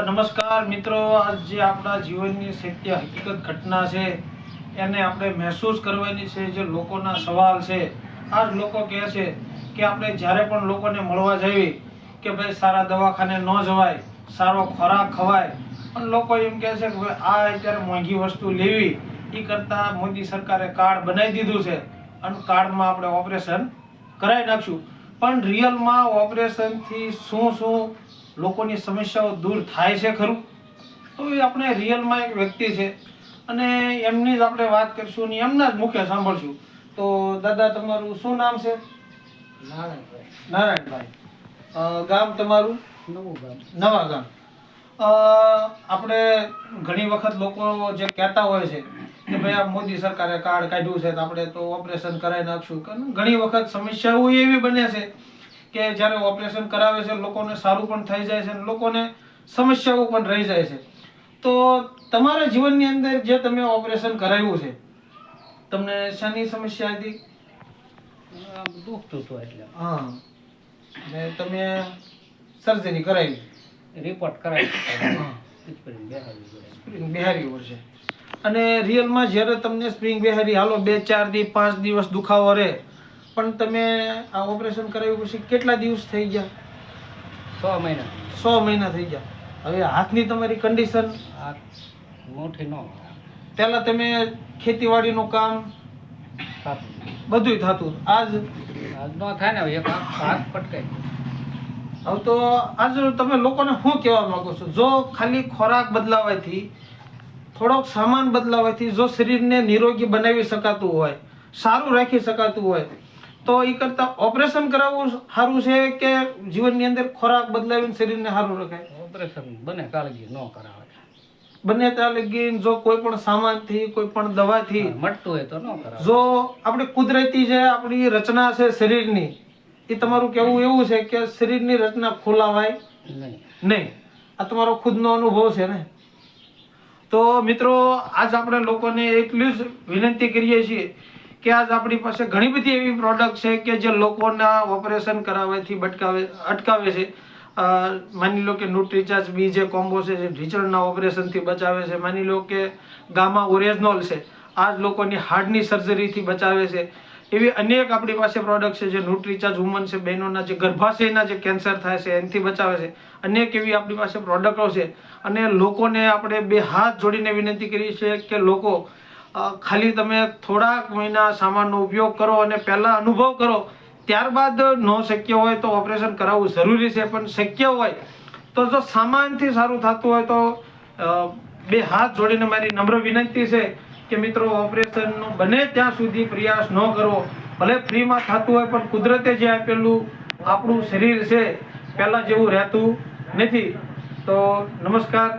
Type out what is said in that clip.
નમસ્કાર મિત્રો. આજ જે આપણા જીવનની સત્ય હકીકત ઘટના છે, એને આપણે મહેસૂસ કરવાની છે જે લોકોના સવાલ છે. આ જ લોકો કહે છે કે આપણે જ્યારે પણ લોકોને મળવા જઈએ કે ભાઈ સારા દવાખાને ન જવાય, સારો ખોરાક ખવાય, પણ લોકો એમ કહે છે કે ભાઈ આ અત્યારે મોંઘી વસ્તુ લેવી એ કરતાં મોદી સરકારે કાર્ડ બનાવી દીધું છે અને કાર્ડમાં આપણે ઓપરેશન કરાવી નાખશું. પણ રિયલમાં ઓપરેશનથી શું શું લોકોની સમસ્યાઓ દૂર થાય છે ખરું? તો એ આપણે રિયલમાં એક વ્યક્તિ છે અને એમની જ આપણે વાત કરીશું અને એમના જ મુખ્ય સાંભળશું. તો દાદા તમારું શું નામ છે? નારાયણભાઈ. નારાયણભાઈ. ગામ તમારું? નવું ગામ. નવા ગામ. આપણે ઘણી વખત લોકો જે કહેતા હોય છે કે ભાઈ આ મોદી સરકારે કાર્ડ કાઢ્યું છે તો આપણે તો ઓપરેશન કરાવી નાખશું. ઘણી વખત સમસ્યાઓ એવી બને છે કે જ્યારે ઓપરેશન કરાવે છે લોકોને સારું પણ થઈ જાય છે લોકોને સમસ્યાઓ પણ રહી જાય છે. તો તમારા જીવનની અંદર જે તમે ઓપરેશન કરાવ્યું છે તમને શાની સમસ્યા હતી? દુખતું હતું એટલે. હા. ને તમે સર્જરી કરાવી? રિપોર્ટ કરાવી બિહારી છે અને રિયલમાં જ્યારે તમને સ્પ્રિંગ બિહારી હાલો બે ચાર દી પાંચ દિવસ દુખાવો રહે પણ તમે આ ઓપરેશન કરાવ્યું પછી કેટલા દિવસ થઈ ગયા? સો મહિના. સો મહિના થઈ ગયા. હવે હાથની તમારી કન્ડિશન મોટી ન પહેલાં તમે ખેતીવાડીનું કામ બધું બધુંય થતું. આજ? આજ ન થાય ને એક હાથ હાથ પટકાય. હવે તો આજ તમે લોકોને શું કહેવા માંગો છો? જો ખાલી ખોરાક બદલાવાથી થોડોક સામાન બદલાવાથી જો શરીરને નિરોગી બનાવી શકાતું હોય સારું રાખી શકાતું હોય તો એ કરતા ઓપરેશન કરાવવું સારું છે કે જીવનની અંદર ખોરાક બદલાવીને શરીરને સારું રખાય? ઓપરેશન બને કાળજી ન કરાવે. બંને ત્યાં જો કોઈ પણ સામાનથી કોઈ પણ દવાથી મટતું હોય તો ન કરાવે. જો આપણે કુદરતી જે આપણી રચના છે શરીરની એ તમારું કહેવું એવું છે કે શરીરની રચના ખોલાવાય નહીં. નહીં. આ તમારો ખુદનો અનુભવ છે ને? તો મિત્રો આજ આપણે લોકોને એટલી જ વિનંતી કરીએ છીએ કે આજ આપણી પાસે ઘણી બધી એવી પ્રોડક્ટ છે કે જે લોકોના ઓપરેશન કરાવવાથી બટકાવે, અટકાવે છે. માની લો કે ન્યુટ્રીચાર્જ બી જે કોમ્બો છે, જે ઢીચણના ઓપરેશનથી બચાવે છે. માની લો કે ગામા ઓરેજનોલ છે. આ જ લોકોની હાર્ટની સર્જરીથી બચાવે છે. એવી અનેક આપણી પાસે પ્રોડક્ટ છે જે ન્યુટ્રીચાર્જ વુમન છે, બહેનોના જે ગર્ભાશયના જે કેન્સર થાય છે, એનાથી બચાવે છે. અનેક એવી આપણી પાસે પ્રોડક્ટો છે. અને લોકોને આપણે બે હાથ જોડીને વિનંતી કરી છે કે લોકો ખાલી તમે થોડાક મહિના સામાનનો ઉપયોગ કરો અને પહેલાં અનુભવ કરો, ત્યારબાદ ન શક્ય હોય તો ઓપરેશન કરાવવું જરૂરી છે. પણ શક્ય હોય તો જો સામાનથી સારું થતું હોય તો બે હાથ જોડીને મારી નમ્ર વિનંતી છે કે મિત્રો, ઓપરેશનનો બને ત્યાં સુધી પ્રયાસ ન કરો. ભલે ફ્રીમાં થતું હોય પણ કુદરતે જે આપેલું આપણું શરીર છે, પહેલાં જેવું રહેતું નથી. તો નમસ્કાર.